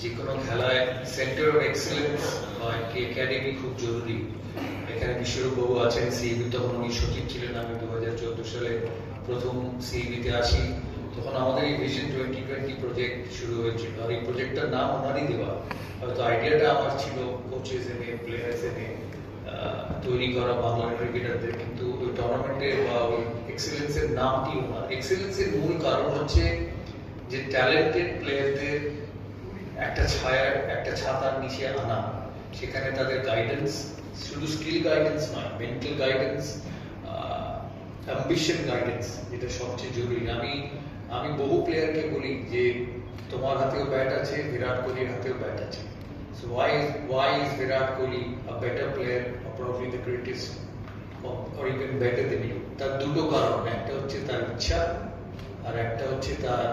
যে কোনো খেলায় সেন্টার অফ এক্সেলেন্স বা একটি একাডেমি খুব জরুরি। এখানে বিশ্বরূপ বাবু আছেন সিইবি তখন উনি সচিব ছিলেন আমি দু হাজার চোদ্দ সালে প্রথম সিইবিতে আসি। তখন আমাদের এই ভিশন টোয়েন্টি টোয়েন্টি প্রজেক্ট শুরু হয়েছিল। আর এই প্রজেক্টটার নাম ওনারই দেওয়া। হয়তো আইডিয়াটা আমার ছিল কোচেস এনে প্লেয়ার্স এনে তৈরি করা বাংলা ক্রিকেটারদের। কিন্তু ওই টুর্নামেন্টের বা ওই এক্সেলেন্সের নামটি ওনার। এক্সেলেন্সের মূল কারণ হচ্ছে যে ট্যালেন্টেড প্লেয়ারদের একটা ছায়ার একটা ছাতার নিচে আনা। সেখানে তাদের গাইডেন্স শুধু স্কিল গাইডেন্স নয় মেন্টাল গাইডেন্স অ্যাম্বিশন গাইডেন্স যেটা সবচেয়ে জরুরি। আমি আমি বহু প্লেয়ারকে বলি যে, তোমার হাতেও ব্যাট আছে, বিরাট কোহলির হাতেও ব্যাট আছে। So why why is Virat Kohli a better player probably the greatest or even better than you তার দুটো কারণ। একটা হচ্ছে তার ইচ্ছা, আর একটা হচ্ছে তার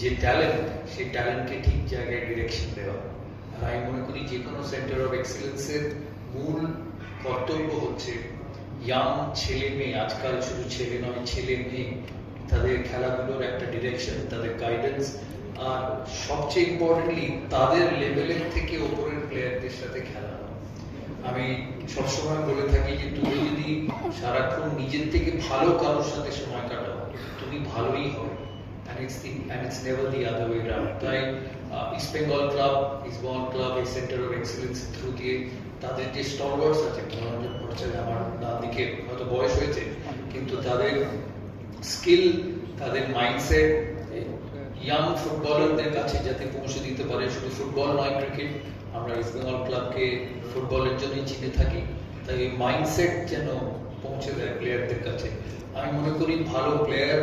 যে ট্যালেন্ট সেই ট্যালেন্টকে ঠিক জায়গায় ডিরেকশন দেওয়া। আর আমি মনে করি যে কোনো সেন্টার অফ এক্সেলেন্সের মূল কর্তব্য হচ্ছে ইয়াং ছেলে মেয়ে, আজকাল শুধু ছেলে নয়, ছেলে মেয়ে, তাদের খেলাধুলোর একটা ডিরেকশন তাদের গাইডেন্স আর সবচেয়ে ইম্পর্টেন্টলি তাদের লেভেলের থেকে ওপরের প্লেয়ারদের সাথে খেলা। আমি সবসময় বলে থাকি যে তুমি যদি সারাক্ষণ নিজের থেকে ভালো কারোর সাথে সময় কাটাও, তুমি ভালোই হবে। It's the, and it's never the other way around তাই ইস্ট বেঙ্গল ক্লাব ইসবন ক্লাব এই সেন্টার অফ এক্সেলেন্স থ্রু দিয়ে তাদের যে স্টলওয়ার্ডস আছে মনোরঞ্জন ভট্টাচার্য আমার ডান দিকে হয়তো বয়স হয়েছে, কিন্তু তাদের স্কিল তাদের মাইন্ডসেট ইয়াং ফুটবলারদের কাছে যাতে পৌঁছে দিতে পারে, শুধু ফুটবল নয় ক্রিকেট আমরা ইস্ট বেঙ্গল ক্লাবকে ফুটবলের জন্যই চিনে থাকি। তাই এই মাইন্ডসেট যেন পৌঁছে দেয় প্লেয়ারদের কাছে। আমি মনে করি ভালো প্লেয়ার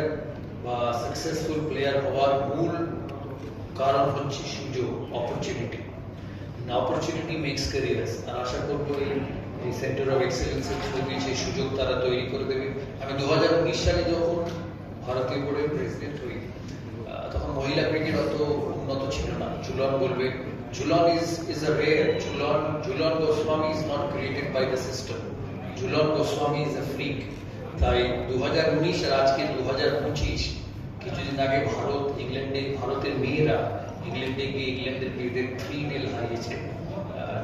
বা সাকসেসফুল প্লেয়ার হওয়ার মূল কারণ হচ্ছে সুযোগ অপরচুনিটি অপরচুনিটি মেক্স ক্যারিয়ার্স আর আশা করব এই সেন্টার অফ এক্সেলেন্সের দিয়ে সেই সুযোগ তারা তৈরি করে দেবে। আমি দু সালে যখন ভারতীয় বোর্ডের প্রেসিডেন্ট হই তখন মহিলা ক্রিকেট অত উন্নত ছিল না। ঝুলন বলবে, Jhulan is is a rare Jhulan Jhulan Goswami is not created by the system Jhulan Goswami is a freak তাই দু আর আজকে দু কিছুদিন আগে ভারত, ইংল্যান্ডে, ভারতের মেয়েরা ইংল্যান্ডে গিয়ে ইংল্যান্ডের মেয়েদের থ্রি নেল হারিয়েছে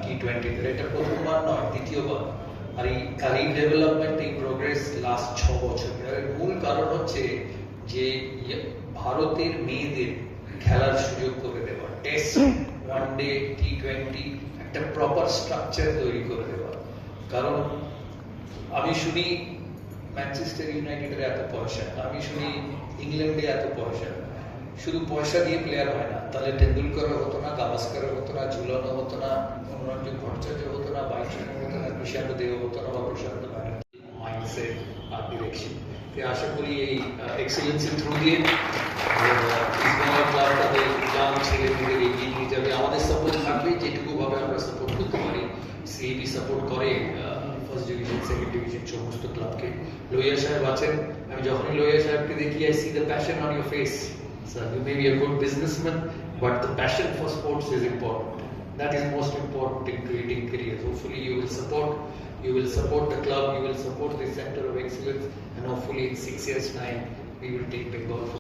টি টোয়েন্টিতে এটা প্রথমবার নয়, দ্বিতীয়বার। আর এই আর এই ডেভেলপমেন্ট এই প্রোগ্রেস লাস্ট ছ বছর। মূল কারণ হচ্ছে যে ইয়ে ভারতের মেয়েদের খেলার সুযোগ করে দেওয়া। Test one day T twenty একটা প্রপার স্ট্রাকচার তৈরি করে দেওয়া। কারণ, আমি শুনি ম্যানচেস্টার ইউনাইটেডের এত পয়সা। আমি শুনি ইংল্যান্ডে এত পয়সা। শুধু পয়সা দিয়ে প্লেয়ার হয় না। তাহলে টেন্ডুলকারও হতো না গাভাস্কারও হতো না, ঝুলানো হতো না, মনোরঞ্জন ভট্টাচার্য হতো না বাইচুনের হতো না কৃষান্ত দেব হতো না বা প্রশান্ত ব্যানার্জি মাইন্ডসেট আর ডিরেকশন আশা করি এই এক্সেলেন্সের থ্রু দিয়ে Ismail club young second division সমস্ত ক্লাবকে লোহিয়া সাহেব আছেন আমি যখনই লোহিয়া সাহেবকে দেখি I see the passion on your face sir you may be a good businessman but the passion for sports is important that is most important in creating careers hopefully you will support you will support the club you will support the center of excellence and hopefully in six years time we will take bengal